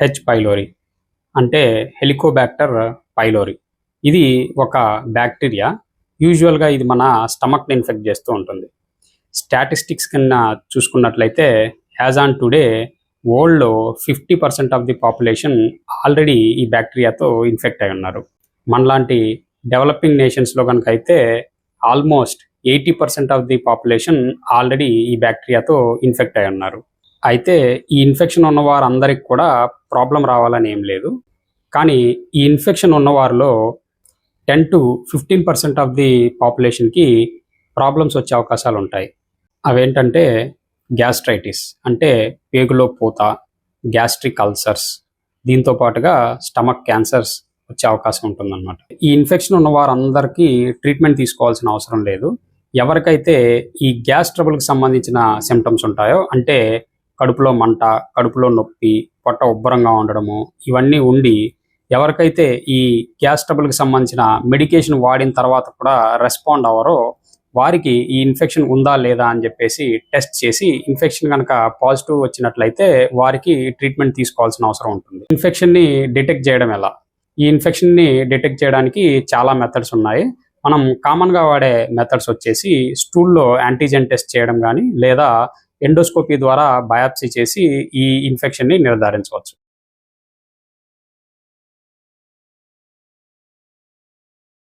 H pylori అంటే Helicobacter pylori ఇది ఒక బ్యాక్టీరియా యూజువల్గా ఇది మన స్టమక్ని ఇన్ఫెక్ట్ చేస్తూ ఉంటుంది. స్టాటిస్టిక్స్ కింద చూసుకున్నట్లయితే యాజ్ ఆన్ టుడే వరల్డ్లో fifty percent of the population already ఈ బ్యాక్టీరియాతో ఇన్ఫెక్ట్ అయి ఉన్నారు. మనలాంటి డెవలపింగ్ నేషన్స్లో కనుక అయితే almost eighty percent of the population already ఈ బ్యాక్టీరియాతో ఇన్ఫెక్ట్ అయి ఉన్నారు. అయితే ఈ ఇన్ఫెక్షన్ ఉన్న వారందరికి కూడా ప్రాబ్లం రావాలని ఏం లేదు. కానీ ఈ ఇన్ఫెక్షన్ ఉన్నవారిలో ten to fifteen percent of the పాపులేషన్కి problems వచ్చే అవకాశాలు ఉంటాయి. అవేంటంటే గ్యాస్ట్రైటిస్ అంటే పేగులో పూత గ్యాస్ట్రిక్ అల్సర్స్ దీంతో పాటుగా స్టమక్ క్యాన్సర్స్ వచ్చే అవకాశం ఉంటుందన్నమాట. ఈ ఇన్ఫెక్షన్ ఉన్న వారందరికీ ట్రీట్మెంట్ తీసుకోవాల్సిన అవసరం లేదు. ఎవరికైతే ఈ గ్యాస్ ట్రబుల్కి సంబంధించిన సిమ్టమ్స్ ఉంటాయో అంటే కడుపులో మంట కడుపులో నొప్పి పొట్ట ఉబ్బరంగా ఉండడము ఇవన్నీ ఉండి ఎవరికైతే ఈ గ్యాస్ ట్రబుల్కి సంబంధించిన మెడికేషన్ వాడిన తర్వాత కూడా రెస్పాండ్ అవ్వరో వారికి ఈ ఇన్ఫెక్షన్ ఉందా లేదా అని చెప్పేసి టెస్ట్ చేసి ఇన్ఫెక్షన్ కనుక పాజిటివ్ వచ్చినట్లయితే వారికి ట్రీట్మెంట్ తీసుకోవాల్సిన అవసరం ఉంటుంది. ఇన్ఫెక్షన్ని డిటెక్ట్ చేయడం ఎలా? ఈ ఇన్ఫెక్షన్ని డిటెక్ట్ చేయడానికి చాలా మెథడ్స్ ఉన్నాయి. మనం కామన్గా వాడే మెథడ్స్ వచ్చేసి స్టూల్లో యాంటీజెన్ టెస్ట్ చేయడం కానీ లేదా ఎండోస్కోపీ ద్వారా బయాప్సీ చేసి ఈ ఇన్ఫెక్షన్ని నిర్ధారించవచ్చు.